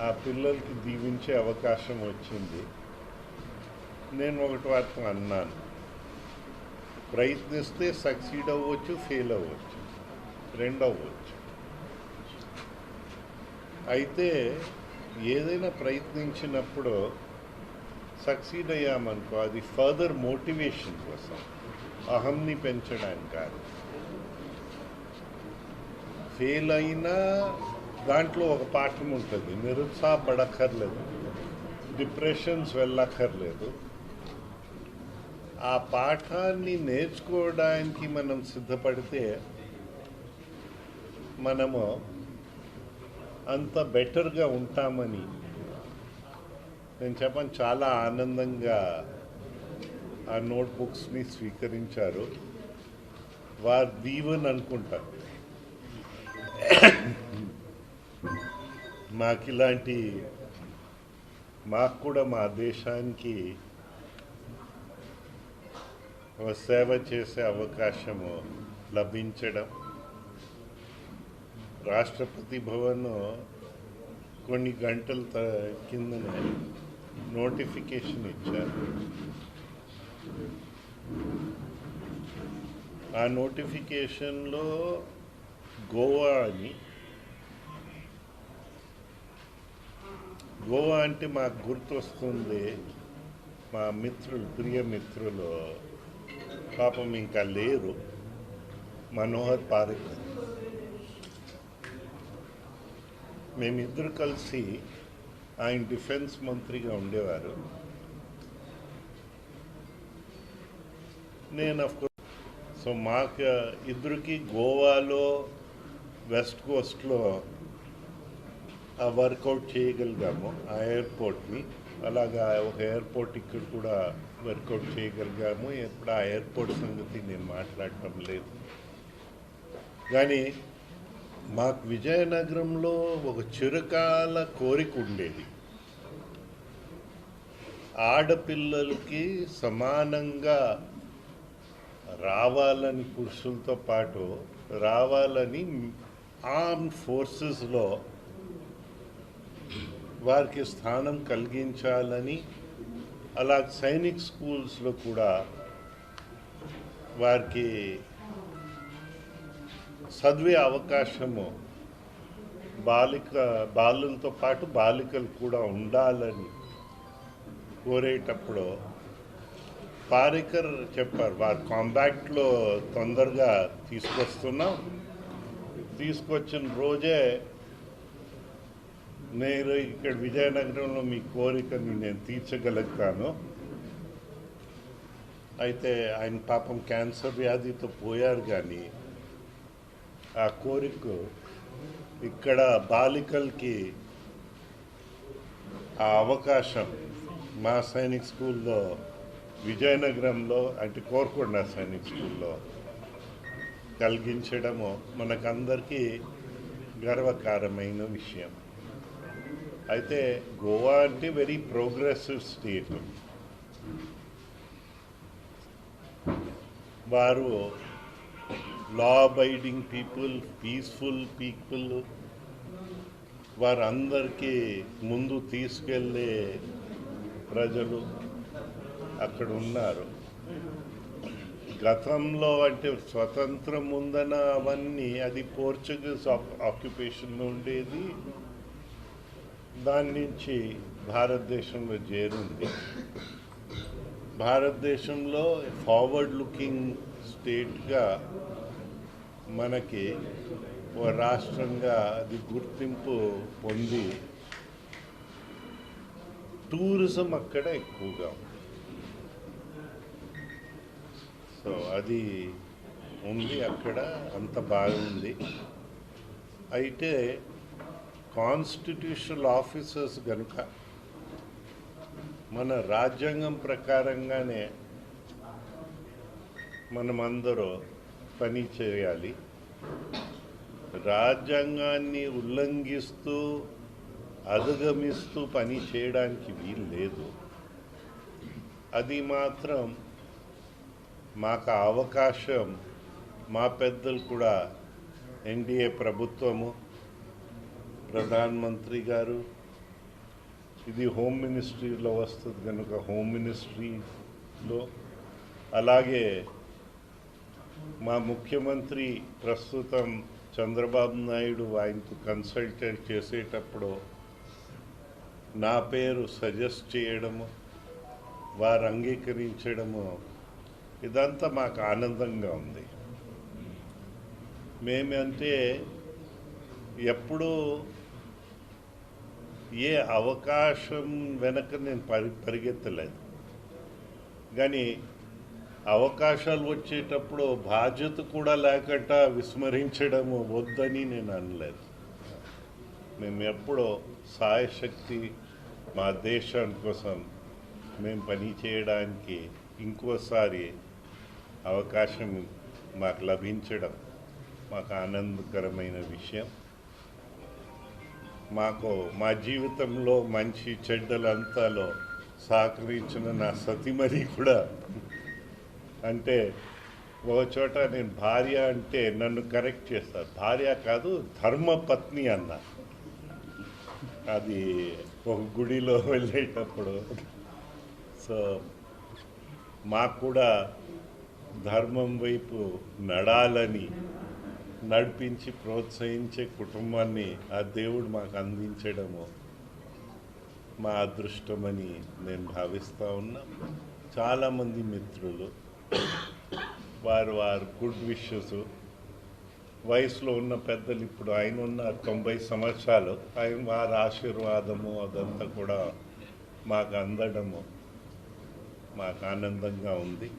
ఆ పిల్లలకి దీవించే అవకాశం వచ్చింది. నేను ఒకటి వారితో అన్నాను. ప్రయత్నిస్తే సక్సీడ్ అవ్వచ్చు ఫెయిల్ అవ్వచ్చు. రెండు అవ్వచ్చు అయితే ఏదైనా ప్రయత్నించినప్పుడు సక్సీడ్ అయ్యామనుకో అది ఫర్దర్ మోటివేషన్ కోసం. అహంని పెంచడానికి కాదు. ఫెయిల్ అయినా దాంట్లో ఒక పాఠం ఉంటుంది నిరుత్సాహపడక్కర్లేదు డిప్రెషన్స్ వెళ్ళక్కర్లేదు. ఆ పాఠాన్ని నేర్చుకోవడానికి మనం సిద్ధపడితే మనము అంత బెటర్గా ఉంటామని నేను చెప్పాను చాలా ఆనందంగా ఆ నోట్బుక్స్ని స్వీకరించారు. వారు దీవెన్ అనుకుంటారు మాకు ఇలాంటి మాకు కూడా మా దేశానికి సేవ చేసే అవకాశము లభించడం. రాష్ట్రపతి భవన్ కొన్ని గంటల త- కిందనే నోటిఫికేషన్ ఇచ్చారు. ఆ నోటిఫికేషన్లో గోవా అని గోవా అంటే మాకు గుర్తొస్తుంది మా మిత్రులు ప్రియ మిత్రులు పాపం ఇంకా లేరు. మనోహర్ పారిక్ మేమిద్దరు కలిసి ఆయన డిఫెన్స్ మంత్రిగా ఉండేవారు. నేను అఫ్కోర్స్ సో మాకు ఇద్దరికి గోవాలో వెస్ట్ కోస్ట్లో వర్కౌట్ చేయగలిగాము ఆ ఎయిర్పోర్ట్ని. అలాగా ఒక ఎయిర్పోర్ట్ ఇక్కడ కూడా వర్కౌట్ చేయగలిగాము. ఎప్పుడు ఆ ఎయిర్పోర్ట్ సంగతి నేను మాట్లాడటం లేదు. కానీ మాకు విజయనగరంలో ఒక చిరకాల కోరిక ఉండేది. ఆడపిల్లలకి సమానంగా రావాలని పురుషులతో పాటు రావాలని ఆర్మ్ ఫోర్సెస్లో వారికి స్థానం కలిగించాలని అలా సైనిక్ స్కూల్స్లో కూడా వారికి చదివే అవకాశము బాలిక బాలులతో పాటు బాలికలు కూడా ఉండాలని కోరేటప్పుడు పారికర్ చెప్పారు వారు కాంబాక్ట్లో తొందరగా తీసుకొస్తున్నాం. తీసుకొచ్చిన రోజే నేను ఇక్కడ విజయనగరంలో మీ కోరికని నేను తీర్చగలుగుతాను. అయితే ఆయన పాపం క్యాన్సర్ వ్యాధితో పోయారు కానీ ఆ కోరిక ఇక్కడ బాలికలకి ఆ అవకాశం మా సైనిక్ స్కూల్లో విజయనగరంలో అంటే కోరుకొండ సైనిక్ స్కూల్లో కలిగించడము మనకందరికీ గర్వకారమైన విషయం. అయితే గోవా అంటే వెరీ ప్రోగ్రెసివ్ స్టేట్ వారు law abiding people peaceful people వారందరికీ ముందు తీసుకెళ్ళే ప్రజలు అక్కడ ఉన్నారు. గతంలో అంటే స్వతంత్రం ముందన అవన్నీ అది పోర్చుగీస్ ఆక్యుపేషన్లో ఉండేది. దాని నుంచి భారతదేశంలో చేరింది. భారతదేశంలో ఫార్వర్డ్ లుకింగ్ స్టేట్గా మనకి ఓ రాష్ట్రంగా అది గుర్తింపు పొంది టూరిజం అక్కడ ఎక్కువగా సో అది ఉంది అక్కడ అంత బాగుంది. అయితే కాన్స్టిట్యూషనల్ ఆఫీసర్స్ కనుక మన రాజ్యాంగం ప్రకారంగానే మనమందరూ పని చేయాలి. రాజ్యాంగాన్ని ఉల్లంఘిస్తూ అధిగమిస్తూ పని చేయడానికి వీలు లేదు అది మాత్రం మాకు అవకాశం మా పెద్దలు కూడా ఎన్డీఏ ప్రభుత్వము ప్రధానమంత్రి గారు ఇది హోమ్ మినిస్ట్రీలో వస్తుంది కనుక హోమ్ మినిస్ట్రీలో. అలాగే మా ముఖ్యమంత్రి ప్రస్తుతం చంద్రబాబు నాయుడు ఆయనకు కన్సల్టెంట్ చేసేటప్పుడు నా పేరు సజెస్ట్ చేయడము వారు అంగీకరించడము ఇదంతా మాకు ఆనందంగా ఉంది. మేమంటే ఎప్పుడూ ఏ అవకాశం వెనక నేను పరి పరిగెత్తలేదు. కానీ అవకాశాలు వచ్చేటప్పుడు బాధ్యత కూడా లేకుండా విస్మరించడము వద్దని నేను అనలేదు. మేము ఎప్పుడో సాయశక్తి మా దేశం కోసం మేము పని చేయడానికి ఇంకోసారి అవకాశం మాకు లభించడం మాకు ఆనందకరమైన విషయం. మాకు మా జీవితంలో మంచి చెడ్డలంతాలో సహకరించిన నా సతీమణి కూడా. అంటే ఒక చోట నేను భార్య అంటే నన్ను కరెక్ట్ చేస్తారు. భార్య కాదు ధర్మపత్ని అన్న. అది ఒక గుడిలో వెళ్ళేటప్పుడు. సో మాకు కూడా ధర్మం వైపు నడాలని నడిపించి ప్రోత్సహించే కుటుంబాన్ని ఆ దేవుడు మాకు అందించడము మా అదృష్టమని నేను భావిస్తూ ఉన్నా. చాలామంది మిత్రులు వారు వారు గుడ్ విషెస్. వయసులో ఉన్న పెద్దలు ఇప్పుడు ఆయన ఉన్న తొంభై సంవత్సరాలు. ఆయన వారి ఆశీర్వాదము అదంతా కూడా మాకు అందడము మాకు ఆనందంగా ఉంది.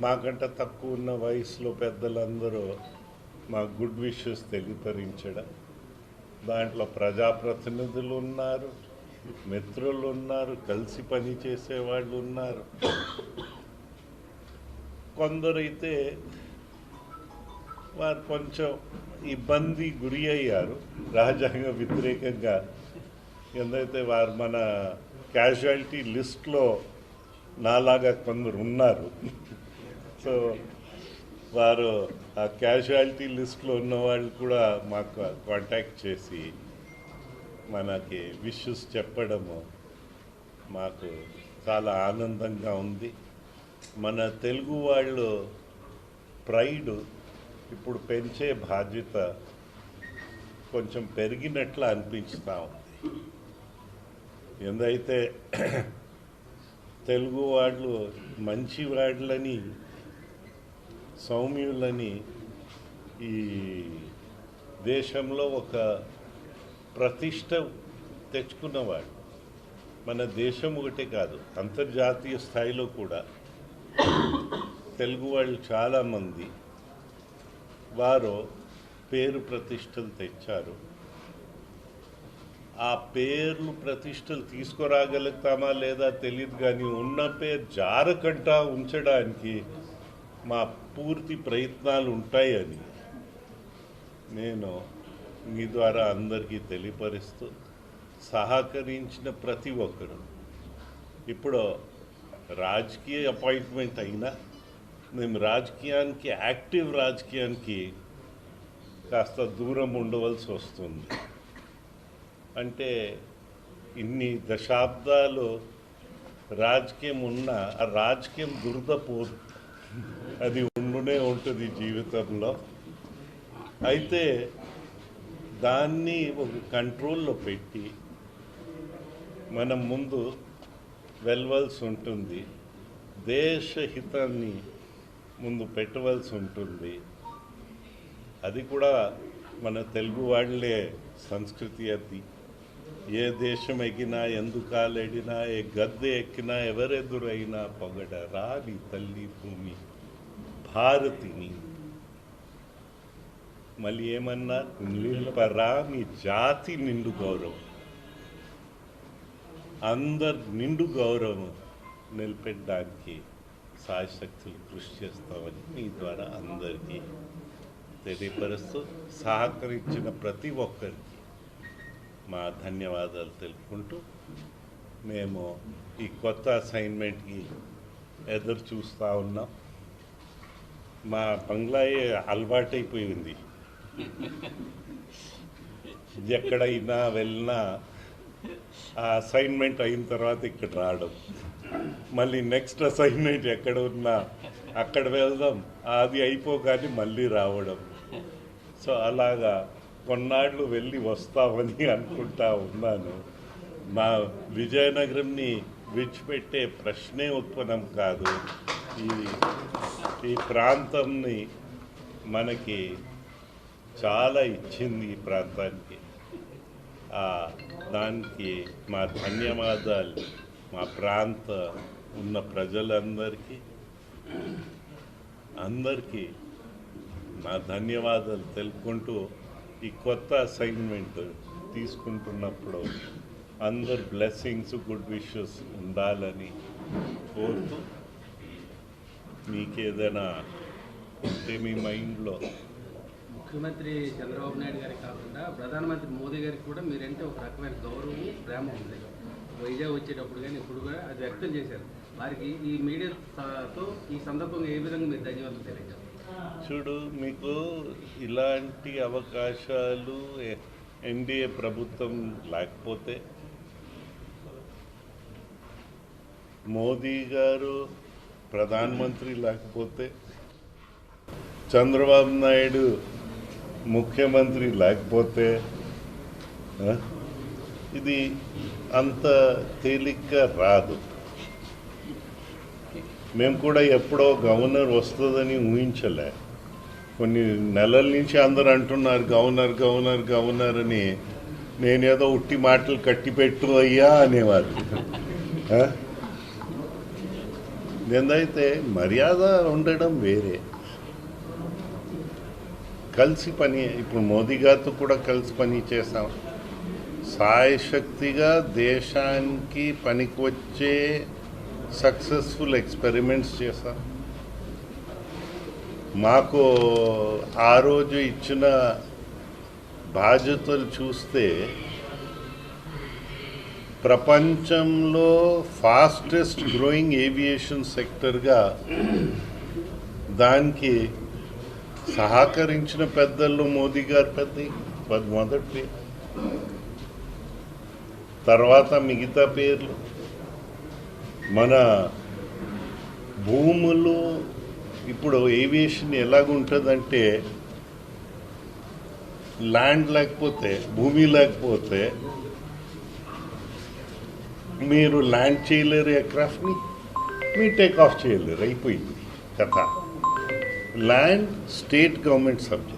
మాకంటే తక్కువ ఉన్న వయసులో పెద్దలందరూ మా గుడ్ విషెస్ తెలియపరించడం. దాంట్లో ప్రజాప్రతినిధులు ఉన్నారు మిత్రులు ఉన్నారు కలిసి పని చేసేవాళ్ళు ఉన్నారు. కొందరైతే వారు కొంచెం ఇబ్బంది గురి అయ్యారు. రాజ్యాంగ వ్యతిరేకంగా ఎందైతే వారు మన క్యాజువాలిటీ లిస్ట్లో నాలాగా కొందరు ఉన్నారు. సో వారు ఆ క్యాజువాలిటీ లిస్ట్లో ఉన్న వాళ్ళు కూడా మాకు కాంటాక్ట్ చేసి మనకి విషెస్ చెప్పడము మాకు చాలా ఆనందంగా ఉంది. మన తెలుగు వాళ్ళు ప్రైడ్ ఇప్పుడు పెంచే బాధ్యత కొంచెం పెరిగినట్లు అనిపించుతా ఉంది. ఎందైతే తెలుగు వాళ్ళు మంచి వాళ్ళని సౌమ్యులని ఈ దేశంలో ఒక ప్రతిష్ట తెచ్చుకున్నవాడు. మన దేశం ఒకటే కాదు అంతర్జాతీయ స్థాయిలో కూడా. తెలుగు వాళ్ళు చాలామంది వారు పేరు ప్రతిష్టలు తెచ్చారు. ఆ పేర్లు ప్రతిష్టలు తీసుకురాగలుగుతామా లేదా తెలియదు కానీ ఉన్న పేరు జారకంటా ఉంచడానికి మా పూర్తి ప్రయత్నాలు ఉంటాయని నేను మీ ద్వారా అందరికీ తెలియపరుస్తూ సహకరించిన ప్రతి ఒక్కరు. ఇప్పుడు రాజకీయ అపాయింట్మెంట్ అయినా మేము రాజకీయానికి యాక్టివ్ రాజకీయానికి కాస్త దూరం ఉండవలసి వస్తుంది. అంటే ఇన్ని దశాబ్దాలు రాజకీయం ఉన్న ఆ రాజకీయం దురద పోదు అది ఉండునే ఉంటుంది జీవితంలో. అయితే దాన్ని ఒక కంట్రోల్లో పెట్టి మనం ముందు వెళ్ళవలసి ఉంటుంది. దేశ హితాన్ని ముందు పెట్టవలసి ఉంటుంది. అది కూడా మన తెలుగు వాళ్ళే సంస్కృతి అది. ఏ దేశం ఎక్కినా ఎందుకాలెడినా ఏ గద్దె ఎక్కినా ఎవరెదురైనా పొగడ రాలి తల్లి భూమి. భారతిని. మళ్ళీ ఏమన్నా? నిలుపరా మీ జాతి నిండు గౌరవం. అందరు నిండు గౌరవం నిలబెట్టడానికి సాయశక్తులు కృషి చేస్తామని మీ ద్వారా అందరికీ తెలియపరుస్తూ సహకరించిన ప్రతి ఒక్కరికి మా ధన్యవాదాలు తెలుపుకుంటూ మేము ఈ కొత్త అసైన్మెంట్కి ఎదురు చూస్తూ ఉన్నాం. మా బంగ్లాయే అలవాటైపోయింది. ఎక్కడైనా వెళ్ళినా ఆ అసైన్మెంట్ అయిన తర్వాత ఇక్కడ రావడం. మళ్ళీ నెక్స్ట్ అసైన్మెంట్ ఎక్కడ ఉన్నా అక్కడ వెళ్దాం అది అయిపోగానే మళ్ళీ రావడం. సో అలాగా కొన్నాళ్ళు వెళ్ళి వస్తామని అనుకుంటా ఉన్నాను. మా విజయనగరంని విడిచిపెట్టే ప్రశ్నే ఉత్పన్నం కాదు. ఈ ఈ ప్రాంతంని మనకి చాలా ఇచ్చింది ఈ ప్రాంతానికి. దానికి మా ధన్యవాదాలు. మా ప్రాంత ఉన్న ప్రజలందరికీ. అందరికీ నా ధన్యవాదాలు తెలుపుకుంటూ ఈ కొత్త అసైన్మెంట్ తీసుకుంటున్నప్పుడు అందరు బ్లెస్సింగ్స్ గుడ్ విషెస్ ఉండాలని కోరుతూ మీకేదైనా ఉంటే మీ మైండ్లో? ముఖ్యమంత్రి చంద్రబాబు నాయుడు గారికి కాకుండా ప్రధానమంత్రి మోదీ గారికి కూడా మీరంటే ఒక రకమైన గౌరవం ప్రేమ ఉంది. వైజాగ్ వచ్చేటప్పుడు కానీ ఇప్పుడు కూడా అది వ్యక్తం చేశారు. వారికి ఈ మీడియాతో ఈ సందర్భంగా ఏ విధంగా మీరు ధన్యవాదాలు తెలియజేస్తారు? చూడు మీకు ఇలాంటి అవకాశాలు ఎన్డీఏ ప్రభుత్వం లేకపోతే మోదీ గారు ప్రధానమంత్రి లేకపోతే చంద్రబాబు నాయుడు ముఖ్యమంత్రి లేకపోతే ఇది అంత తేలిగ్గా రాదు. మేము కూడా ఎప్పుడో గవర్నర్ వస్తుందని ఊహించలే. కొన్ని నెలల నుంచి అందరు అంటున్నారు గవర్నర్ గవర్నర్ గవర్నర్ అని. నేనేదో ఉట్టి మాటలు కట్టిపెట్టు అయ్యా అనేవారు. నేనైతే మర్యాద ఉండడం వేరే. కలిసి పని ఇప్పుడు మోదీ గారితో కూడా కలిసి పని చేసాం సాయశక్తిగా దేశానికి పనికి వచ్చే సక్సెస్ఫుల్ ఎక్స్పెరిమెంట్స్ చేశాం మాకు ఆ రోజు ఇచ్చిన బాధ్యతలు చూస్తే ప్రపంచంలో ఫాస్టెస్ట్ గ్రోయింగ్ ఏవియేషన్ సెక్టర్గా దానికి సహకరించిన పెద్దలు మోదీ గారు పెద్ద మొదటి. తర్వాత మిగతా పేర్లు. మన భూములు ఇప్పుడు ఏవియేషన్ ఎలాగుంటుందంటే ల్యాండ్ లేకపోతే భూమి లేకపోతే మీరు ల్యాండ్ చేయలేరు ఎయిర్క్రాఫ్ట్ని మీరు టేక్ ఆఫ్ చేయలేరు అయిపోయింది కథ. Land state government subject.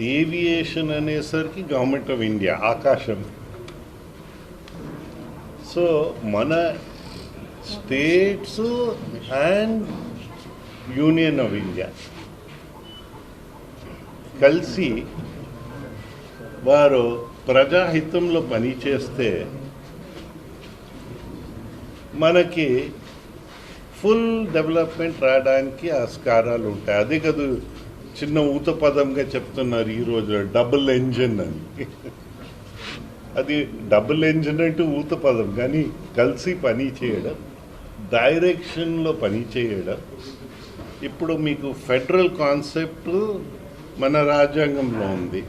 Aviation అనేసరికి గవర్నమెంట్ ఆఫ్ ఇండియా ఆకాశం. సో మన states and union of India కలిసి వారు ప్రజాహితంలో పనిచేస్తే మనకి ఫుల్ డెవలప్మెంట్ రావడానికి ఆస్కారాలు ఉంటాయి. అదే కదా చిన్న ఊత పదంగా చెప్తున్నారు ఈరోజు డబుల్ ఇంజిన్ అని. అది డబుల్ ఇంజిన్ అంటే ఊత పదం కానీ కలిసి పని చేయడం డైరెక్షన్లో పని చేయడం. ఇప్పుడు మీకు ఫెడరల్ కాన్సెప్ట్ మన రాజ్యాంగంలో ఉంది.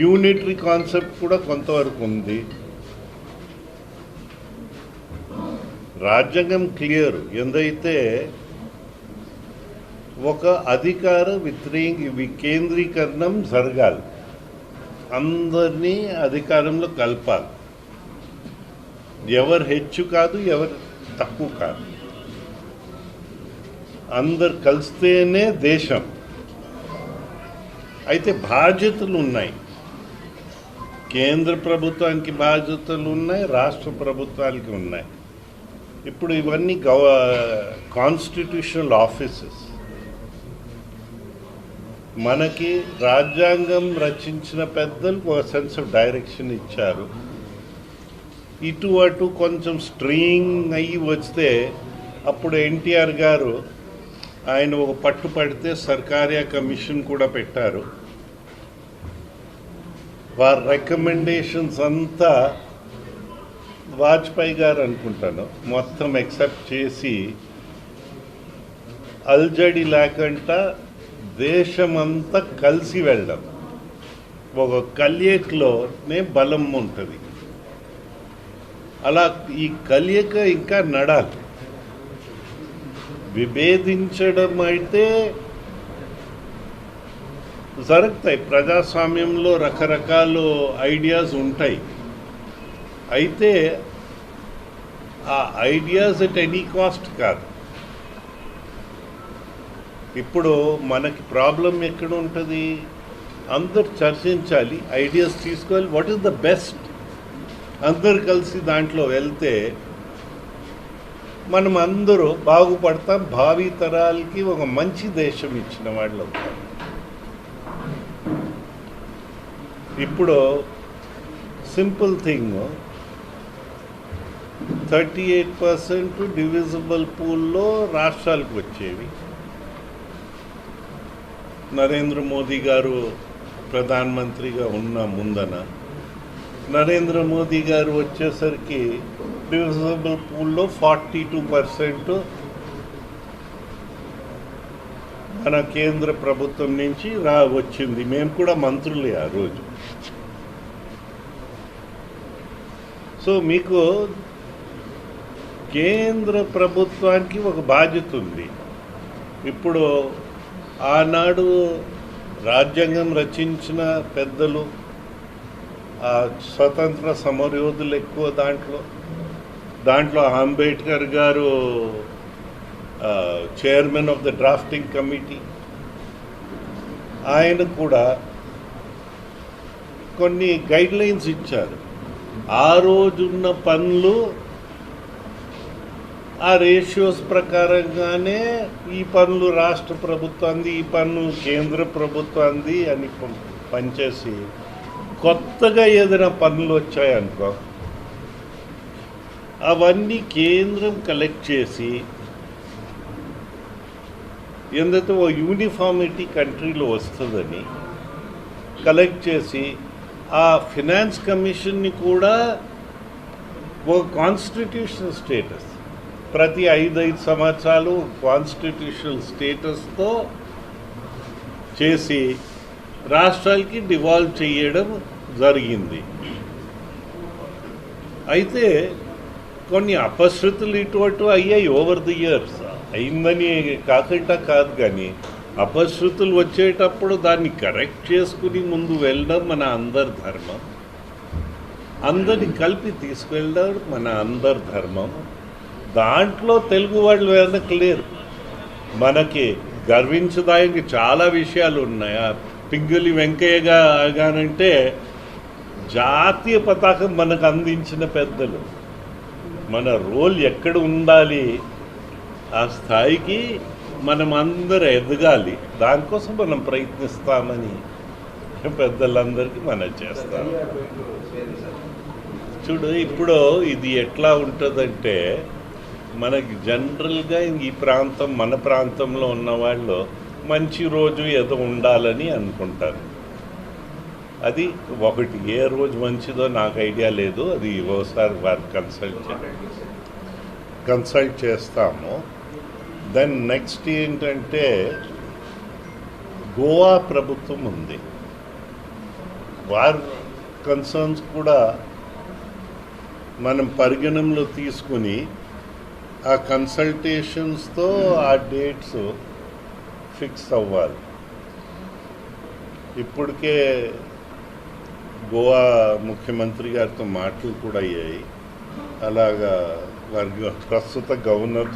యూనిటరీ కాన్సెప్ట్ కూడా కొంతవరకు ఉంది. రాజ్యాంగం క్లియర్ ఎందైతే ఒక అధికార విత్రీ వికేంద్రీకరణం జరగాలి. అందరినీ అధికారంలో కలపాలి. ఎవరు హెచ్చు కాదు ఎవరు తక్కువ కాదు. అందరు కలిస్తేనే దేశం. అయితే బాధ్యతలు ఉన్నాయి. కేంద్ర ప్రభుత్వానికి బాధ్యతలు ఉన్నాయి రాష్ట్ర ప్రభుత్వానికి ఉన్నాయి. ఇప్పుడు ఇవన్నీ గవ కాన్స్టిట్యూషనల్ ఆఫీసెస్ మనకి రాజ్యాంగం రచించిన పెద్దలు ఒక సెన్స్ ఆఫ్ డైరెక్షన్ ఇచ్చారు. ఇటు అటు కొంచెం స్ట్రీయింగ్ అయ్యి వస్తే అప్పుడు ఎన్టీఆర్ గారు ఆయన ఒక పట్టు పడితే సర్కారియా కమిషన్ కూడా పెట్టారు. వారి రికమెండేషన్స్ అంతా వాజ్పేయి గారు అనుకుంటాను. మొత్తం ఎక్సెప్ట్ చేసి అల్జడి లేకుండా దేశమంతా కలిసి వెళ్ళడం. ఒక కలియకలోనే బలం ఉంటుంది. అలా ఈ కలియక ఇంకా నడాలి. విభేదించడం అయితే జరుగుతాయి. ప్రజాస్వామ్యంలో రకరకాల ఐడియాస్ ఉంటాయి. అయితే ఆ ఐడియాస్ ఎట్ ఎనీ కాస్ట్ కాదు. ఇప్పుడు మనకి ప్రాబ్లం ఎక్కడ ఉంటుంది? అందరు చర్చించాలి ఐడియాస్ తీసుకోవాలి. వాట్ ఈస్ ద బెస్ట్ అందరు కలిసి దాంట్లో వెళ్తే మనం అందరూ బాగుపడతాం. భావి తరాలకి ఒక మంచి దేశం ఇచ్చిన వాళ్ళు అవుతాం ఇప్పుడు simple thing. Thirty eight percent divisible పూల్లో రాష్ట్రాలకు వచ్చేవి. నరేంద్ర మోదీ గారు ప్రధానమంత్రిగా ఉన్న ముందన నరేంద్ర మోదీ గారు వచ్చేసరికి డివిజిబుల్ పూల్లో ఫార్టీ టూ పర్సెంట్ మన కేంద్ర ప్రభుత్వం నుంచి రా వచ్చింది. మేము కూడా మంత్రులే ఆ రోజు. సో మీకు కేంద్ర ప్రభుత్వానికి ఒక బాధ్యత ఉంది. ఇప్పుడు ఆనాడు రాజ్యాంగం రచించిన పెద్దలు ఆ స్వతంత్ర సమరయోధులు ఎక్కువ దాంట్లో. దాంట్లో Ambedkar garu chairman of the drafting committee ఆయన కూడా కొన్ని గైడ్ లైన్స్ ఇచ్చారు. ఆ రోజున్న పనులు ఆ రేషియోస్ ప్రకారంగానే ఈ పనులు రాష్ట్ర ప్రభుత్వాన్ని ఈ పనులు కేంద్ర ప్రభుత్వంది అని పనిచేసి కొత్తగా ఏదైనా పనులు వచ్చాయనుకో అవన్నీ కేంద్రం కలెక్ట్ చేసి ఏందైతే ఓ యూనిఫార్మిటీ కంట్రీలో వస్తుందని కలెక్ట్ చేసి ఆ ఫినాన్స్ కమిషన్ని కూడా ఒక కాన్స్టిట్యూషనల్ స్టేటస్ ప్రతి ఐదైదు సంవత్సరాలు కాన్స్టిట్యూషనల్ స్టేటస్తో చేసి రాష్ట్రాలకి డివాల్వ్ చేయడం జరిగింది. అయితే కొన్ని అపశృతులు ఇటు అటు అయ్యాయి ఓవర్ ది ఇయర్స్ అయిందని కాకుండా కాదు కానీ అపశృతులు వచ్చేటప్పుడు దాన్ని కరెక్ట్ చేసుకుని ముందు వెళ్ళడం మన అందరి ధర్మం. అందరిని కలిపి తీసుకెళ్ళడం మన అందరి ధర్మం. దాంట్లో తెలుగు వాళ్ళు వెనక లేరు. మనకి గర్వించడానికి చాలా విషయాలు ఉన్నాయి? పింగులి వెంకయ్యగా గానంటే జాతీయ పతాకం మనకు అందించిన పెద్దలు. మన రోల్ ఎక్కడ ఉండాలి? ఆ స్థాయికి మనం అందరూ ఎదగాలి. దానికోసం మనం ప్రయత్నిస్తామని పెద్దలందరికీ మనం చేస్తాం. చూడు ఇప్పుడు ఇది ఎట్లా ఉంటుందంటే మనకి జనరల్గా ఈ ప్రాంతం మన ప్రాంతంలో ఉన్న వాళ్ళు మంచి రోజు ఏదో ఉండాలని అనుకుంటారు. అది ఒకటి. ఏ రోజు మంచిదో నాకు ఐడియా లేదు. అది ఒకసారి వారు కన్సల్ట్ కన్సల్ట్ చేస్తాము. దెన్ నెక్స్ట్ ఏంటంటే గోవా ప్రభుత్వం ఉంది. వారి కన్సర్న్స్ కూడా మనం పరిగణనలో తీసుకుని ఆ కన్సల్టేషన్స్తో ఆ డేట్స్ ఫిక్స్ అవ్వాలి. ఇప్పటికే గోవా ముఖ్యమంత్రి గారితో మాటలు కూడా అయ్యాయి. అలాగా వారి ప్రస్తుత గవర్నర్తో